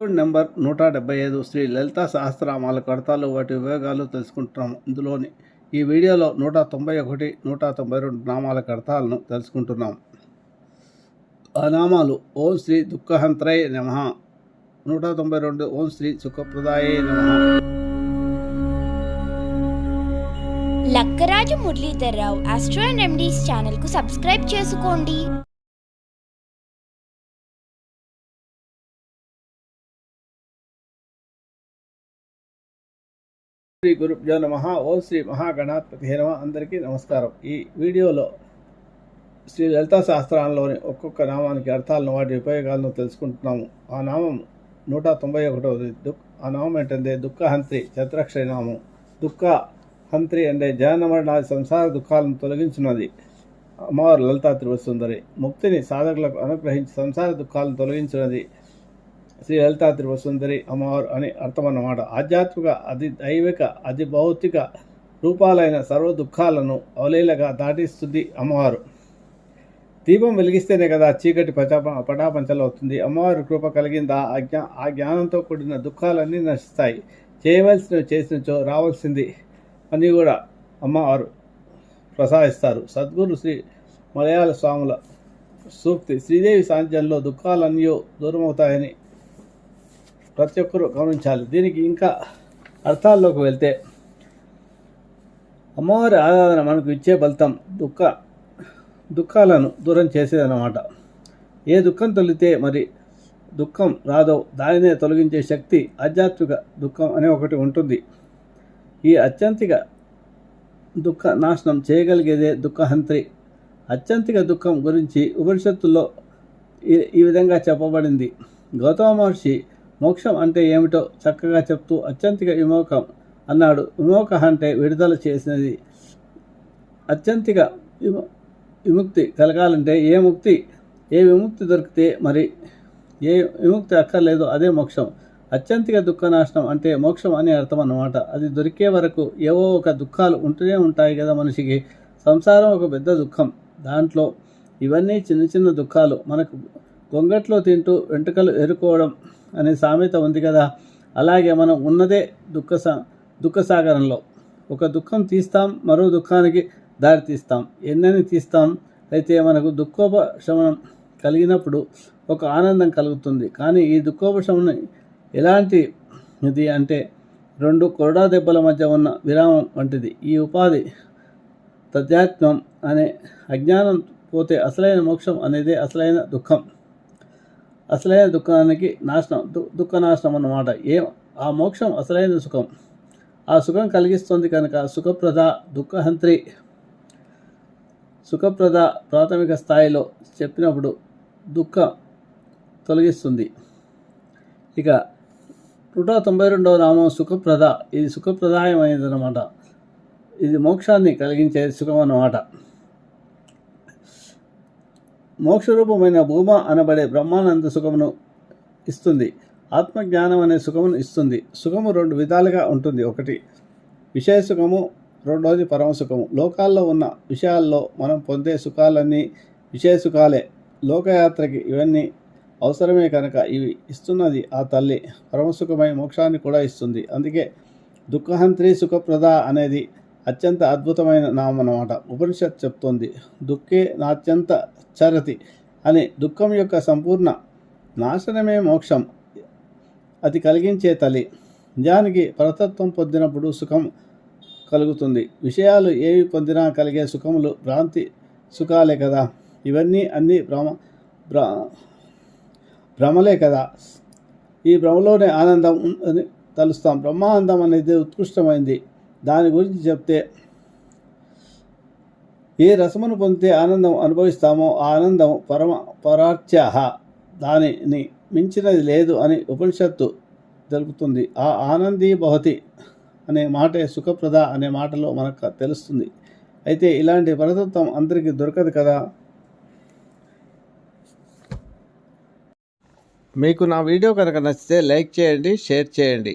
Episode number నూట డెబ్బై ఐదు శ్రీ లలితా సహస్రనామాల కడతాలు వాటి ఉపయోగాలు తెలుసుకుంటున్నాము. ఇందులోని ఈ వీడియోలో నూట తొంభై ఒకటి నూట తొంభై రెండు నామాల కడతాలను తెలుసుకుంటున్నాం ఆ నామాలు ఓం శ్రీ దుఃఖహంత్రయ నమ. నూట తొంభై రెండు ఓం శ్రీ సుఖప్రదాయే నమ. లక్కరాజు మురళీధర్రావు ఆస్ట్రో ఎండీస్ ఛానల్కు సబ్స్క్రైబ్ చేసుకోండి. శ్రీ గురుభ్యో నమ. ఓం శ్రీ మహాగణాధిపతి నమ అందరికీ నమస్కారం. ఈ వీడియోలో శ్రీ లలితా శాస్త్రాలలోని ఒక్కొక్క నామానికి అర్థాలను వాటి ఉపయోగాలను తెలుసుకుంటున్నాము. ఆ నామం నూట తొంభై ఒకటవది. దుక్ ఆ నామం ఏంటంటే దుఃఖహంత్రి చతురక్షరి నామం. దుఃఖ హంత్రి అంటే జనమరణాది సంసార దుఃఖాలను తొలగించున్నది. అమ్మవారు లలితా త్రివసుందరి. ముక్తిని సాధకులకు అనుగ్రహించి సంసార దుఃఖాలను తొలగించినది శ్రీ లలితా త్రివసుందరి అమ్మవారు అని అర్థం అన్నమాట ఆధ్యాత్మిక అతి దైవిక అతి భౌతిక రూపాలైన సర్వ దుఃఖాలను అవలీలగా దాటిస్తుంది అమ్మవారు దీపం వెలిగిస్తేనే కదా చీకటి పచా పటాపంచలు అవుతుంది. అమ్మవారి కృప కలిగిందా? ఆ జ్ఞా ఆ జ్ఞానంతో కూడిన దుఃఖాలన్నీ నశిస్తాయి. చేయవలసినవి చేసినచో రావాల్సింది అని కూడా అమ్మవారు ప్రసాదిస్తారు. సద్గురు శ్రీ మలయాళ స్వాముల సూక్తి శ్రీదేవి సాన్నిధ్యంలో దుఃఖాలన్నీ దూరమవుతాయని ప్రతి ఒక్కరూ గమనించాలి. దీనికి ఇంకా అర్థాల్లోకి వెళ్తే అమ్మవారి ఆరాధన మనకు ఇచ్చే ఫలితం దుఃఖ దుఃఖాలను దూరం చేసేదన్నమాట. ఏ దుఃఖం తొలితే మరి దుఃఖం రాదో దానినే తొలగించే శక్తి ఆధ్యాత్మిక దుఃఖం అనే ఒకటి ఉంటుంది. ఈ అత్యంతిక దుఃఖ నాశనం చేయగలిగేదే దుఃఖహంత్రి. అత్యంతిక దుఃఖం గురించి ఉపనిషత్తుల్లో ఈ ఈ విధంగా చెప్పబడింది. గౌతమ మహర్షి మోక్షం అంటే ఏమిటో చక్కగా చెప్తూ అత్యంతిక విమోకం అన్నాడు. విమోక అంటే విడుదల చేసినది. అత్యంతిక విముక్తి కలగాలంటే ఏ ముక్తి ఏ విముక్తి దొరికితే మరి ఏ విముక్తి అక్కర్లేదో అదే మోక్షం. అత్యంతిక దుఃఖ నాశనం అంటే మోక్షం అని అర్థం అన్నమాట. అది దొరికే వరకు ఏవో ఒక దుఃఖాలు ఉంటూనే ఉంటాయి కదా మనిషికి. సంసారం ఒక పెద్ద దుఃఖం. దాంట్లో ఇవన్నీ చిన్న చిన్న దుఃఖాలు మనకు గొంగట్లో తింటూ వెంట్రుకలు ఎరుకోవడం అనే సామెత ఉంది కదా. అలాగే మనం ఉన్నదే దుఃఖ దుఃఖసాగరంలో ఒక దుఃఖం తీస్తాం మరో దుఃఖానికి దారి తీస్తాం. ఎన్నని తీస్తాం? అయితే మనకు దుఃఖోపశమనం కలిగినప్పుడు ఒక ఆనందం కలుగుతుంది. కానీ ఈ దుఃఖోపశమనం ఎలాంటి ఇది అంటే రెండు కొరడా దెబ్బల మధ్య ఉన్న విరామం వంటిది. ఈ ఉపాధి తద్యాత్మం అనే అజ్ఞానం పోతే అసలైన మోక్షం అనేదే అసలైన దుఃఖం. అసలైన దుఃఖానికి నాశనం దు- దుఃఖనాశనం అన్నమాట. ఏ? ఆ మోక్షం అసలైన సుఖం. ఆ సుఖం కలిగిస్తుంది కనుక సుఖప్రద దుఃఖహంత్రి. సుఖప్రద ప్రాథమిక స్థాయిలో చెప్పినప్పుడు దుఃఖం తొలగిస్తుంది. ఇక నూట తొంభై రెండవ నామం సుఖప్రద. ఇది సుఖప్రదాయమైనది అనమాట ఇది మోక్షాన్ని కలిగించే సుఖం అన్నమాట. మోక్షరూపమైన భూమ అనబడే బ్రహ్మానంద సుఖమును ఇస్తుంది. ఆత్మజ్ఞానం అనే సుఖమును ఇస్తుంది. సుఖము రెండు విధాలుగా ఉంటుంది. ఒకటి విషయ సుఖము. రెండవది పరమ సుఖము. లోకాల్లో ఉన్న విషయాల్లో మనం పొందే సుఖాలన్నీ విషయ సుఖాలే. లోకయాత్రకి ఇవన్నీ అవసరమే కనుక ఇవి ఇస్తున్నది ఆ తల్లి. పరమసుఖమై మోక్షాన్ని కూడా ఇస్తుంది. అందుకే దుఃఖహంత్రి సుఖప్రద అనేది అత్యంత అద్భుతమైన నామం అన్నమాట ఉపనిషత్ చెప్తోంది దుఃఖే నాత్యంత చరతి అని. దుఃఖం యొక్క సంపూర్ణ నాశనమే మోక్షం అది కలిగించే తల్లి నిజానికి పరతత్వం పొందినప్పుడు సుఖం కలుగుతుంది. విషయాలు ఏవి పొందినా కలిగే సుఖములు భ్రాంతి సుఖాలే కదా. ఇవన్నీ అన్నీ భ్రమ భ్ర భ్రమలే కదా. ఈ భ్రమలోనే ఆనందం అని తలుస్తాం. బ్రహ్మానందం అనేది ఉత్కృష్టమైంది. దాని గురించి చెప్తే ఏ రసమును పొందితే ఆనందం అనుభవిస్తామో ఆ ఆనందం పరమ పరార్చ్యాహ దానిని మించినది లేదు అని ఉపనిషత్తు తెలుపుతుంది. ఆ ఆనందీ భవతి అనే మాటే సుఖప్రద అనే మాటలో మనకు తెలుస్తుంది. అయితే ఇలాంటి పరతత్వం అందరికీ దొరకదు కదా? మీకు నా వీడియో కనుక నచ్చితే లైక్ చేయండి షేర్ చేయండి.